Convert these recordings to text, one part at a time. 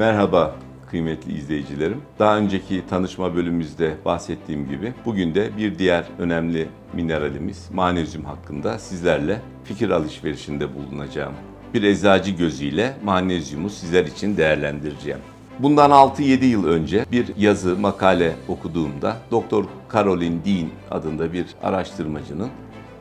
Merhaba kıymetli izleyicilerim. Daha önceki tanışma bölümümüzde bahsettiğim gibi bugün de bir diğer önemli mineralimiz manezyum hakkında sizlerle fikir alışverişinde bulunacağım. Bir eczacı gözüyle manezyumu sizler için değerlendireceğim. Bundan 6-7 yıl önce bir yazı, makale okuduğumda Dr. Caroline Dean adında bir araştırmacının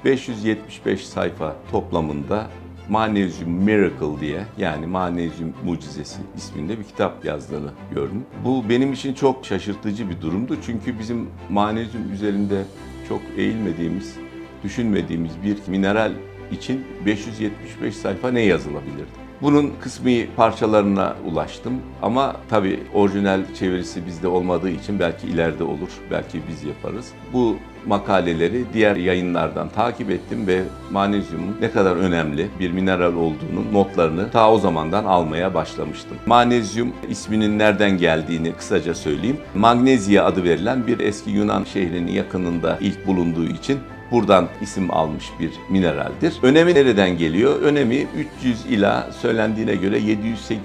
575 sayfa toplamında Magnesium Miracle diye yani Magnesium Mucizesi isminde bir kitap yazdığını gördüm. Bu benim için çok şaşırtıcı bir durumdu. Çünkü bizim magnezyum üzerinde çok eğilmediğimiz, düşünmediğimiz bir mineral için 575 sayfa ne yazılabilirdi? Bunun kısmi parçalarına ulaştım ama tabii orijinal çevirisi bizde olmadığı için belki ileride olur, belki biz yaparız. Bu makaleleri diğer yayınlardan takip ettim ve magnezyumun ne kadar önemli bir mineral olduğunun notlarını ta o zamandan almaya başlamıştım. Magnezyum isminin nereden geldiğini kısaca söyleyeyim. Magnezya adı verilen bir eski Yunan şehrinin yakınında ilk bulunduğu için buradan isim almış bir mineraldir. Önemi nereden geliyor? Önemi 300 ila söylendiğine göre 700-800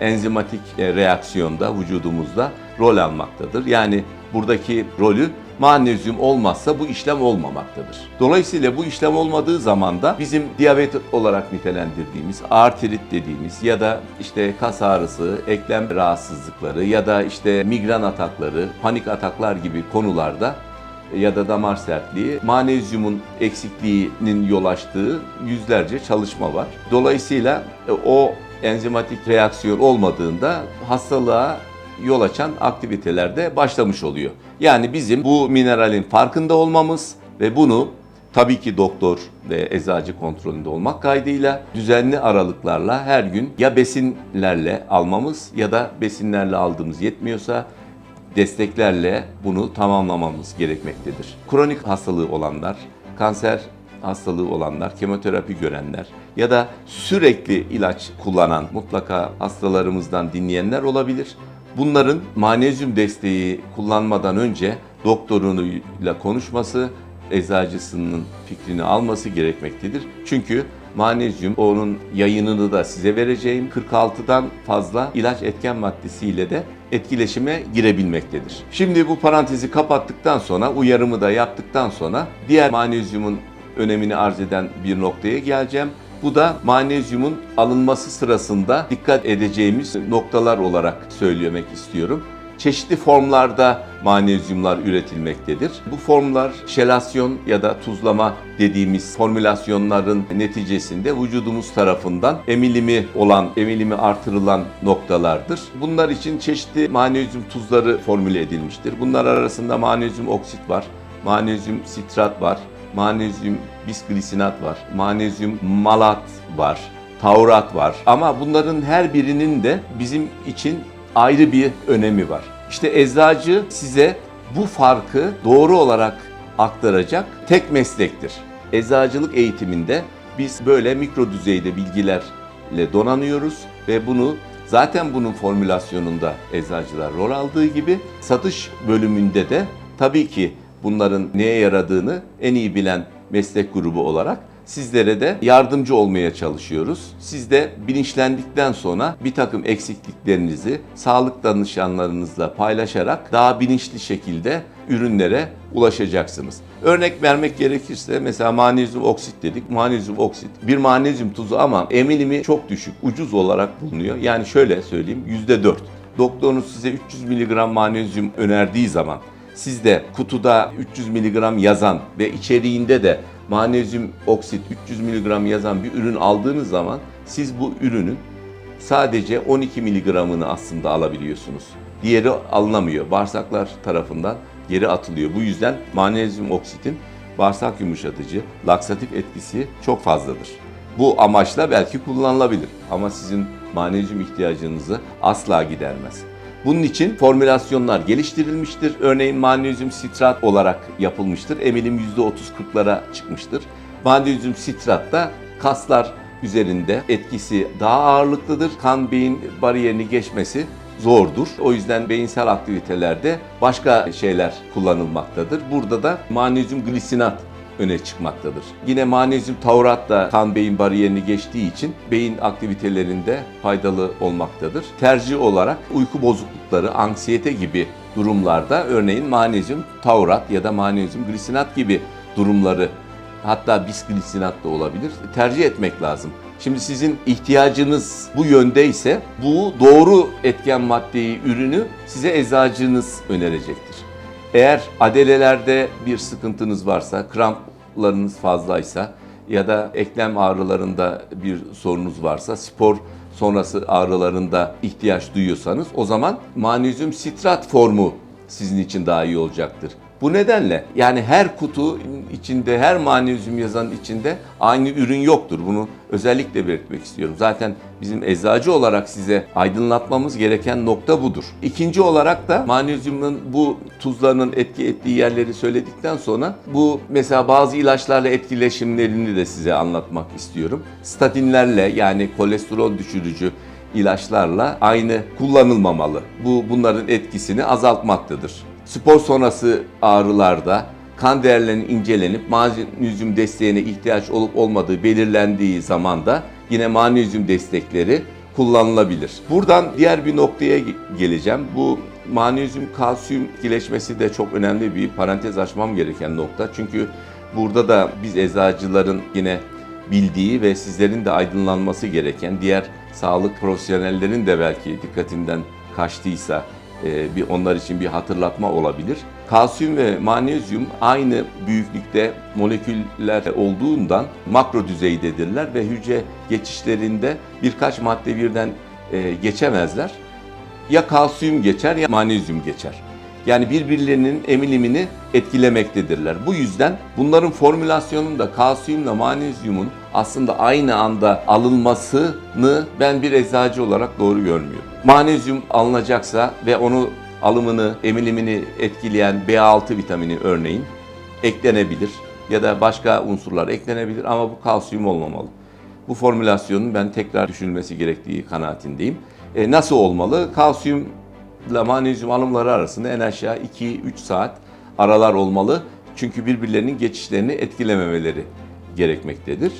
enzimatik e, reaksiyonda vücudumuzda rol almaktadır. Yani buradaki rolü magnezyum olmazsa bu işlem olmamaktadır. Dolayısıyla bu işlem olmadığı zaman da bizim diyabet olarak nitelendirdiğimiz artrit dediğimiz ya da işte kas ağrısı, eklem rahatsızlıkları ya da işte migren atakları, panik ataklar gibi konularda ya da damar sertliği, magnezyumun eksikliğinin yol açtığı yüzlerce çalışma var. Dolayısıyla e, o enzimatik reaksiyon olmadığında hastalığa yol açan aktivitelerde başlamış oluyor. Yani bizim bu mineralin farkında olmamız ve bunu tabii ki doktor ve eczacı kontrolünde olmak kaydıyla düzenli aralıklarla her gün ya besinlerle almamız ya da besinlerle aldığımız yetmiyorsa desteklerle bunu tamamlamamız gerekmektedir. Kronik hastalığı olanlar, kanser hastalığı olanlar, kemoterapi görenler ya da sürekli ilaç kullanan mutlaka hastalarımızdan dinleyenler olabilir. Bunların manezyum desteği kullanmadan önce doktoruyla konuşması, eczacısının fikrini alması gerekmektedir. Çünkü manezyum onun yayınını da size vereceğim 46'dan fazla ilaç etken maddesiyle de etkileşime girebilmektedir. Şimdi bu parantezi kapattıktan sonra uyarımı da yaptıktan sonra diğer manezyumun önemini arz eden bir noktaya geleceğim. Bu da magnezyumun alınması sırasında dikkat edeceğimiz noktalar olarak söylemek istiyorum. Çeşitli formlarda magnezyumlar üretilmektedir. Bu formlar şelasyon ya da tuzlama dediğimiz formülasyonların neticesinde vücudumuz tarafından emilimi olan, emilimi artırılan noktalardır. Bunlar için çeşitli magnezyum tuzları formüle edilmiştir. Bunlar arasında magnezyum oksit var, magnezyum sitrat var, magnezyum bisglisinat var, magnezyum malat var, taurat var. Ama bunların her birinin de bizim için ayrı bir önemi var. İşte eczacı size bu farkı doğru olarak aktaracak tek meslektir. Eczacılık eğitiminde biz böyle mikro düzeyde bilgilerle donanıyoruz ve bunu zaten bunun formülasyonunda eczacılar rol aldığı gibi satış bölümünde de tabii ki bunların neye yaradığını en iyi bilen meslek grubu olarak sizlere de yardımcı olmaya çalışıyoruz. Siz de bilinçlendikten sonra bir takım eksikliklerinizi sağlık danışanlarınızla paylaşarak daha bilinçli şekilde ürünlere ulaşacaksınız. Örnek vermek gerekirse mesela magnezyum oksit dedik. Magnezyum oksit bir magnezyum tuzu ama emilimi çok düşük, ucuz olarak bulunuyor. Yani şöyle söyleyeyim %4. Doktorunuz size 300 mg magnezyum önerdiği zaman siz de kutuda 300 mg yazan ve içeriğinde de magnezyum oksit 300 mg yazan bir ürün aldığınız zaman siz bu ürünün sadece 12 mg'ını aslında alabiliyorsunuz. Diğeri alınamıyor. Bağırsaklar tarafından geri atılıyor. Bu yüzden magnezyum oksitin bağırsak yumuşatıcı, laksatif etkisi çok fazladır. Bu amaçla belki kullanılabilir ama sizin magnezyum ihtiyacınızı asla gidermez. Bunun için formülasyonlar geliştirilmiştir. Örneğin magnezyum sitrat olarak yapılmıştır. Emilim %30-40'lara çıkmıştır. Magnezyum sitrat da kaslar üzerinde etkisi daha ağırlıklıdır. Kan beyin bariyerini geçmesi zordur. O yüzden beyinsel aktivitelerde başka şeyler kullanılmaktadır. Burada da magnezyum glisinat öne çıkmaktadır. Yine magnezyum taurat da kan beyin bariyerini geçtiği için beyin aktivitelerinde faydalı olmaktadır. Tercih olarak uyku bozuklukları, anksiyete gibi durumlarda örneğin magnezyum taurat ya da magnezyum glisinat gibi durumları hatta bisglisinat da olabilir. Tercih etmek lazım. Şimdi sizin ihtiyacınız bu yönde ise bu doğru etken maddeyi, ürünü size eczacınız önerecektir. Eğer adelelerde bir sıkıntınız varsa, kramplarınız fazlaysa ya da eklem ağrılarında bir sorunuz varsa, spor sonrası ağrılarında ihtiyaç duyuyorsanız o zaman magnezyum sitrat formu sizin için daha iyi olacaktır. Bu nedenle yani her kutu içinde, her magnezyum yazan içinde aynı ürün yoktur. Bunu özellikle belirtmek istiyorum. Zaten bizim eczacı olarak size aydınlatmamız gereken nokta budur. İkinci olarak da magnezyumun bu tuzlarının etki ettiği yerleri söyledikten sonra bu mesela bazı ilaçlarla etkileşimlerini de size anlatmak istiyorum. Statinlerle yani kolesterol düşürücü ilaçlarla aynı kullanılmamalı. Bu bunların etkisini azaltmaktadır. Spor sonrası ağrılarda kan değerlerinin incelenip magnezyum desteğine ihtiyaç olup olmadığı belirlendiği zaman da yine magnezyum destekleri kullanılabilir. Buradan diğer bir noktaya ge- geleceğim. Bu magnezyum kalsiyum etkileşmesi de çok önemli bir parantez açmam gereken nokta. Çünkü burada da biz eczacıların yine bildiği ve sizlerin de aydınlanması gereken diğer sağlık profesyonellerin de belki dikkatinden kaçtıysa bir onlar için bir hatırlatma olabilir. Kalsiyum ve magnezyum aynı büyüklükte moleküller olduğundan makro düzeydedirler ve hücre geçişlerinde birkaç madde birden e, geçemezler. Ya kalsiyum geçer ya magnezyum geçer. Yani birbirlerinin emilimini etkilemektedirler. Bu yüzden bunların formülasyonunda kalsiyumla magnezyumun aslında aynı anda alınmasını ben bir eczacı olarak doğru görmüyorum. Magnezyum alınacaksa ve onu alımını, emilimini etkileyen B6 vitamini örneğin eklenebilir ya da başka unsurlar eklenebilir ama bu kalsiyum olmamalı. Bu formülasyonun ben tekrar düşünülmesi gerektiği kanaatindeyim. E, nasıl olmalı? Kalsiyumla magnezyum alımları arasında en aşağı 2-3 saat aralar olmalı. Çünkü birbirlerinin geçişlerini etkilememeleri gerekmektedir.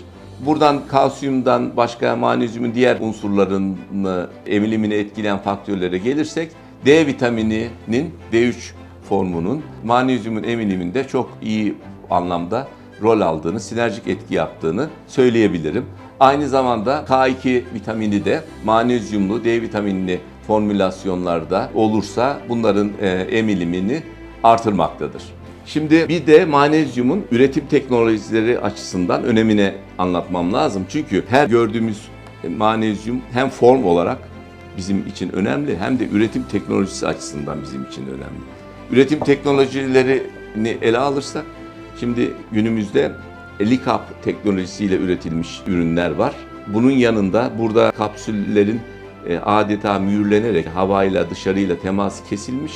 Buradan kalsiyumdan başka magnezyumun diğer unsurlarını emilimini etkileyen faktörlere gelirsek D vitamininin D3 formunun magnezyumun emiliminde çok iyi anlamda rol aldığını, sinerjik etki yaptığını söyleyebilirim. Aynı zamanda K2 vitamini de magnezyumlu D vitaminli formülasyonlarda olursa bunların e, emilimini artırmaktadır. Şimdi bir de magnezyumun üretim teknolojileri açısından önemine anlatmam lazım. Çünkü her gördüğümüz magnezyum hem form olarak bizim için önemli hem de üretim teknolojisi açısından bizim için önemli. Üretim teknolojilerini ele alırsak şimdi günümüzde LICAP teknolojisiyle üretilmiş ürünler var. Bunun yanında burada kapsüllerin e, adeta mühürlenerek havayla dışarıyla temas kesilmiş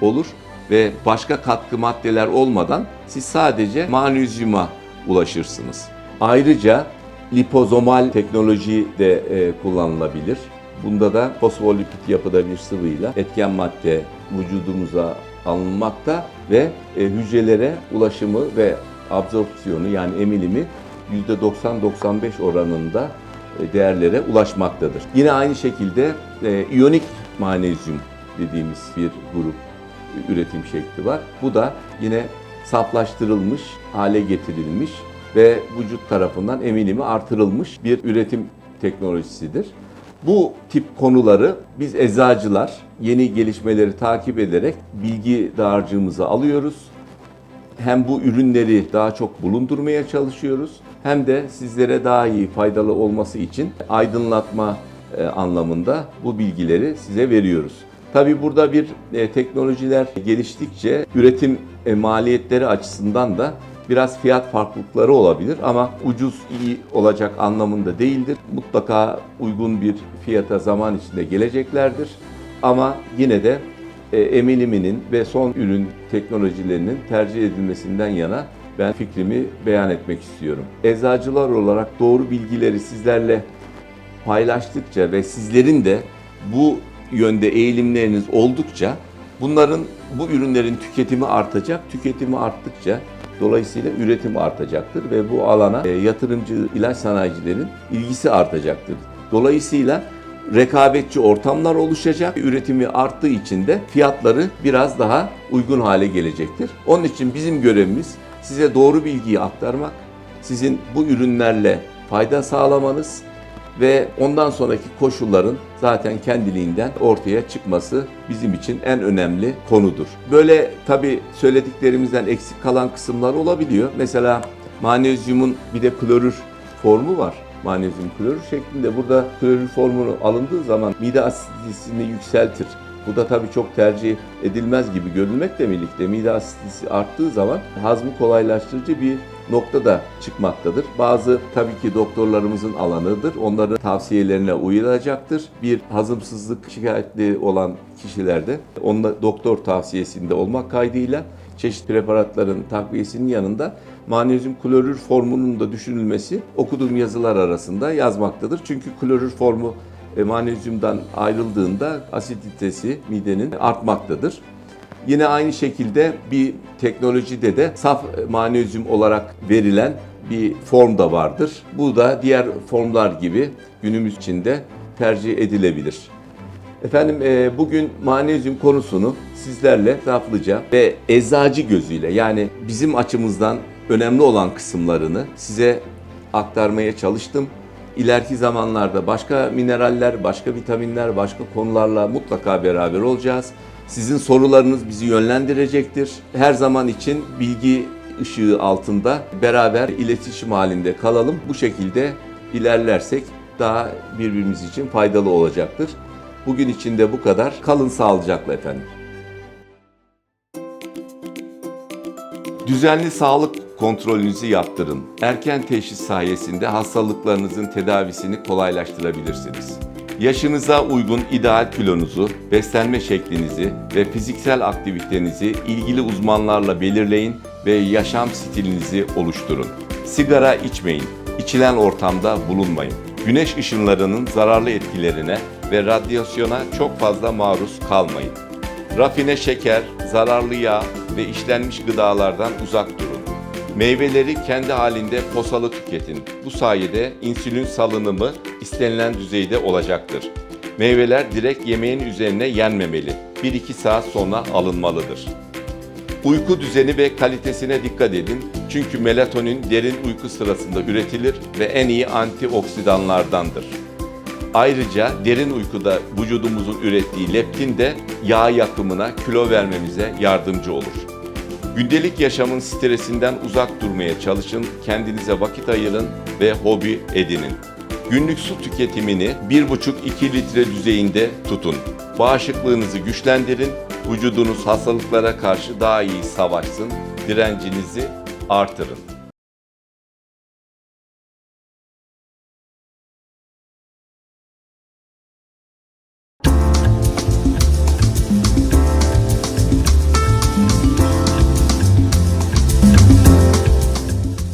olur ve başka katkı maddeler olmadan siz sadece magnezyuma ulaşırsınız. Ayrıca lipozomal teknoloji de e, kullanılabilir. Bunda da fosfolipid yapıda bir sıvıyla etken madde vücudumuza alınmakta ve e, hücrelere ulaşımı ve absorpsiyonu yani emilimi %90-95 oranında e, değerlere ulaşmaktadır. Yine aynı şekilde e, iyonik magnezyum dediğimiz bir grup üretim şekli var. Bu da yine saflaştırılmış, hale getirilmiş ve vücut tarafından emilimi artırılmış bir üretim teknolojisidir. Bu tip konuları biz eczacılar yeni gelişmeleri takip ederek bilgi dağarcığımıza alıyoruz. Hem bu ürünleri daha çok bulundurmaya çalışıyoruz hem de sizlere daha iyi faydalı olması için aydınlatma e, anlamında bu bilgileri size veriyoruz. Tabii burada bir e, teknolojiler geliştikçe üretim e, maliyetleri açısından da biraz fiyat farklılıkları olabilir ama ucuz iyi olacak anlamında değildir. Mutlaka uygun bir fiyata zaman içinde geleceklerdir. Ama yine de emiliminin ve son ürün teknolojilerinin tercih edilmesinden yana ben fikrimi beyan etmek istiyorum. Eczacılar olarak doğru bilgileri sizlerle paylaştıkça ve sizlerin de bu yönde eğilimleriniz oldukça bunların bu ürünlerin tüketimi artacak. Tüketimi arttıkça Dolayısıyla üretim artacaktır ve bu alana e, yatırımcı ilaç sanayicilerin ilgisi artacaktır. Dolayısıyla rekabetçi ortamlar oluşacak. Üretimi arttığı için de fiyatları biraz daha uygun hale gelecektir. Onun için bizim görevimiz size doğru bilgiyi aktarmak, sizin bu ürünlerle fayda sağlamanız ve ondan sonraki koşulların zaten kendiliğinden ortaya çıkması bizim için en önemli konudur. Böyle tabii söylediklerimizden eksik kalan kısımlar olabiliyor. Mesela manezyumun bir de klorür formu var. Manezyum klorür şeklinde. Burada klorür formunu alındığı zaman mide asiditesini yükseltir. Bu da tabii çok tercih edilmez gibi görülmekle birlikte mide asiditesi arttığı zaman hazmı kolaylaştırıcı bir nokta da çıkmaktadır. Bazı tabii ki doktorlarımızın alanıdır. Onların tavsiyelerine uyulacaktır. Bir hazımsızlık şikayetli olan kişilerde onunla doktor tavsiyesinde olmak kaydıyla çeşitli preparatların takviyesinin yanında manezyum klorür formunun da düşünülmesi okuduğum yazılar arasında yazmaktadır. Çünkü klorür formu manezyumdan ayrıldığında asiditesi midenin artmaktadır. Yine aynı şekilde bir teknolojide de saf manezyum olarak verilen bir form da vardır. Bu da diğer formlar gibi günümüz içinde tercih edilebilir. Efendim e, bugün manezyum konusunu sizlerle etraflıca ve eczacı gözüyle yani bizim açımızdan önemli olan kısımlarını size aktarmaya çalıştım. İleriki zamanlarda başka mineraller, başka vitaminler, başka konularla mutlaka beraber olacağız. Sizin sorularınız bizi yönlendirecektir. Her zaman için bilgi ışığı altında beraber iletişim halinde kalalım. Bu şekilde ilerlersek daha birbirimiz için faydalı olacaktır. Bugün için de bu kadar. Kalın sağlıcakla efendim. Düzenli sağlık kontrolünüzü yaptırın. Erken teşhis sayesinde hastalıklarınızın tedavisini kolaylaştırabilirsiniz. Yaşınıza uygun ideal kilonuzu, beslenme şeklinizi ve fiziksel aktivitenizi ilgili uzmanlarla belirleyin ve yaşam stilinizi oluşturun. Sigara içmeyin, içilen ortamda bulunmayın. Güneş ışınlarının zararlı etkilerine ve radyasyona çok fazla maruz kalmayın. Rafine şeker, zararlı yağ ve işlenmiş gıdalardan uzak durun. Meyveleri kendi halinde posalı tüketin. Bu sayede insülin salınımı istenilen düzeyde olacaktır. Meyveler direkt yemeğin üzerine yenmemeli. 1-2 saat sonra alınmalıdır. Uyku düzeni ve kalitesine dikkat edin. Çünkü melatonin derin uyku sırasında üretilir ve en iyi antioksidanlardandır. Ayrıca derin uykuda vücudumuzun ürettiği leptin de yağ yakımına, kilo vermemize yardımcı olur. Gündelik yaşamın stresinden uzak durmaya çalışın, kendinize vakit ayırın ve hobi edinin. Günlük su tüketimini 1,5-2 litre düzeyinde tutun. Bağışıklığınızı güçlendirin, vücudunuz hastalıklara karşı daha iyi savaşsın, direncinizi artırın.